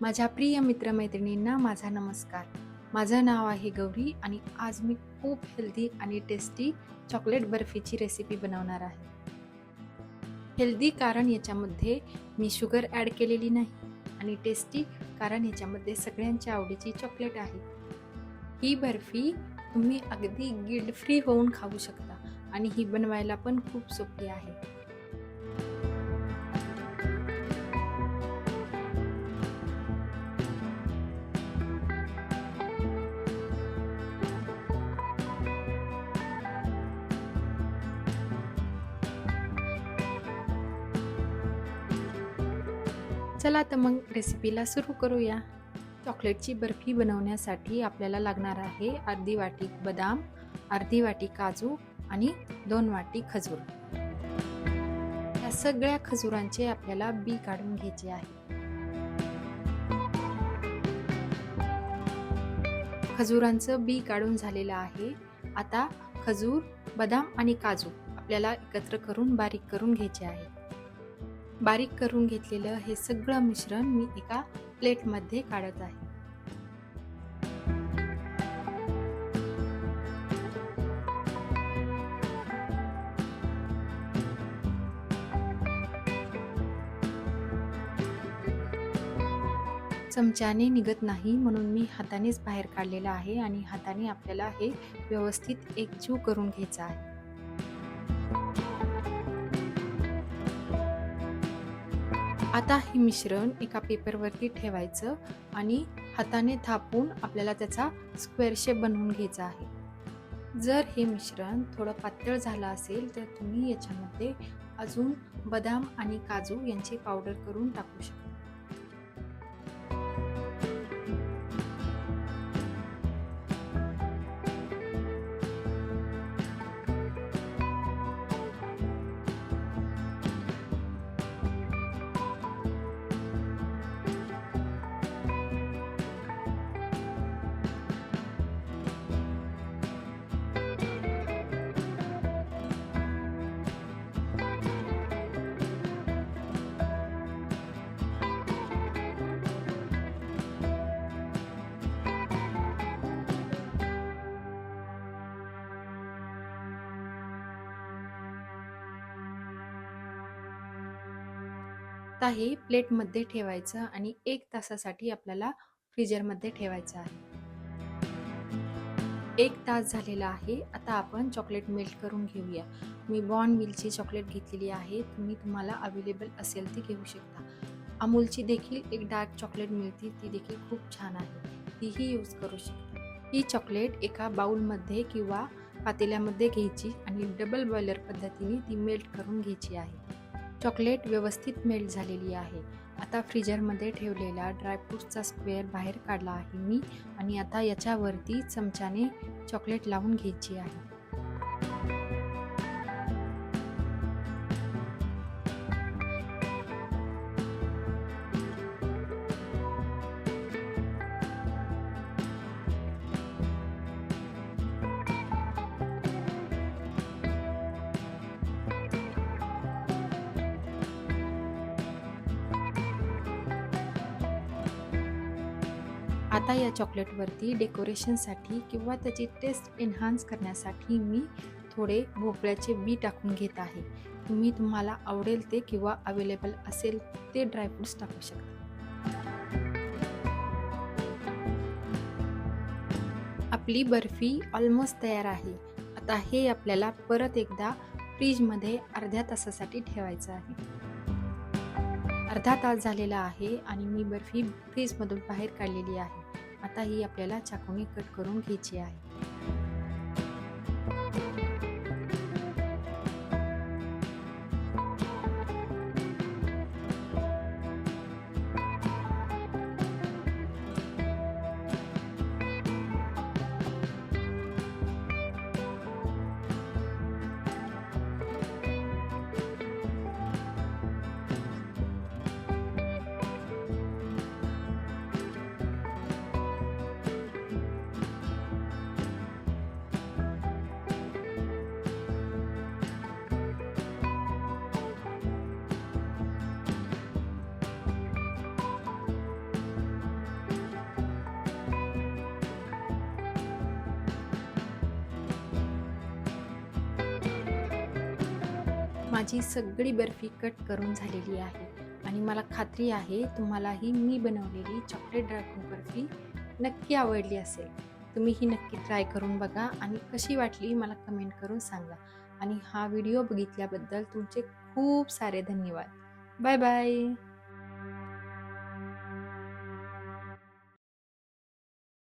माझ्या प्रिय मित्रमैत्रिणींना माझा नमस्कार. माझं नाव आहे गौरी आणि आज मी खूप हेल्दी आणि टेस्टी चॉकलेट बर्फीची रेसिपी बनवणार आहे. हेल्दी कारण याच्यामध्ये मी शुगर ॲड केलेली नाही आणि टेस्टी कारण याच्यामध्ये सगळ्यांच्या आवडीची चॉकलेट आहे. ही बर्फी तुम्ही अगदी गिल्ड फ्री होऊन खाऊ शकता आणि ही बनवायला पण खूप सोपी आहे. चला तर मग रेसिपीला सुरू करूया. चॉकलेटची बर्फी बनवण्यासाठी आपल्याला लागणार आहे अर्धी वाटी बदाम अर्धी वाटी काजू आणि दोन वाटी खजूर. या सगळ्या खजुरांचे आपल्याला बी काढून घ्यायचे आहे. खजुरांचं बी काढून झालेलं आहे. आता खजूर बदाम आणि काजू आपल्याला एकत्र करून बारीक करून घ्यायचे आहे. बारीक करून घेतलेलं हे सगळं मिश्रण मी एका प्लेटमध्ये काढत आहे. चमच्याने निघत नाही म्हणून मी हातानेच बाहेर काढलेलं आहे आणि हाताने आपल्याला हे व्यवस्थित एकजीव करून घ्यायचं आहे. आता हे मिश्रण एका पेपरवरती ठेवायचं आणि हाताने थापून आपल्याला त्याचा स्क्वेअर शेप बनवून घ्यायचा आहे. जर हे मिश्रण थोडं पातळ झालं असेल तर तुम्ही याच्यामध्ये अजून बदाम आणि काजू यांची पावडर करून टाकू शकता. काही प्लेटमध्ये ठेवायचं आणि एक तासासाठी आपल्याला फ्रीजरमध्ये ठेवायचं आहे. एक तास झालेला आहे. आता आपण चॉकलेट मेल्ट करून घेऊया. मी बॉर्न मिलची चॉकलेट घेतलेली आहे. तुम्ही तुम्हाला अवेलेबल असेल ती घेऊ शकता. अमूलची देखील एक डार्क चॉकलेट मिळते. ती देखील खूप छान आहे. तीही यूज करू शकता. ही चॉकलेट एका बाउलमध्ये किंवा पातेल्यामध्ये घ्यायची आणि डबल बॉयलर पद्धतीने ती मेल्ट करून घ्यायची आहे. चॉकलेट व्यवस्थित मेल्ट झालेली आहे. आता फ्रीजरमध्ये ठेवलेला ड्रायफ्रूटचा स्क्वेअर बाहेर काढला आहे मी आणि आता याच्यावरती चमच्याने चॉकलेट लावून घ्यायची आहे. आता या चॉकलेटवरती डेकोरेशनसाठी किंवा त्याची टेस्ट एन्हान्स करण्यासाठी मी थोडे भोपळ्याचे बी टाकून घेत आहे. तुम्ही तुम्हाला आवडेल ते किंवा अवेलेबल असेल ते ड्रायफ्रूट्स टाकू शकता. आपली बर्फी ऑलमोस्ट तयार आहे. आता हे आपल्याला परत एकदा फ्रीजमध्ये अर्ध्या तासासाठी ठेवायचं आहे. अर्धा तास झालेला आहे आणि मी बर्फी फ्रीजमधून बाहेर काढलेली आहे. आता ही आपल्याला चाकूने कट करून घ्यायची आहे. माझी सगळी बर्फी कट करून झालेली आहे. आणि मला खात्री आहे तुम्हालाही मी बनवलेली चॉकलेट ड्रायफ्रूट बर्फी नक्की आवडली असेल. तुम्ही ही नक्की ट्राय करून बघा आणि कशी वाटली मला कमेंट करून सांगा. आणि हा व्हिडिओ बघितल्याबद्दल तुमचे खूप सारे धन्यवाद. Bye bye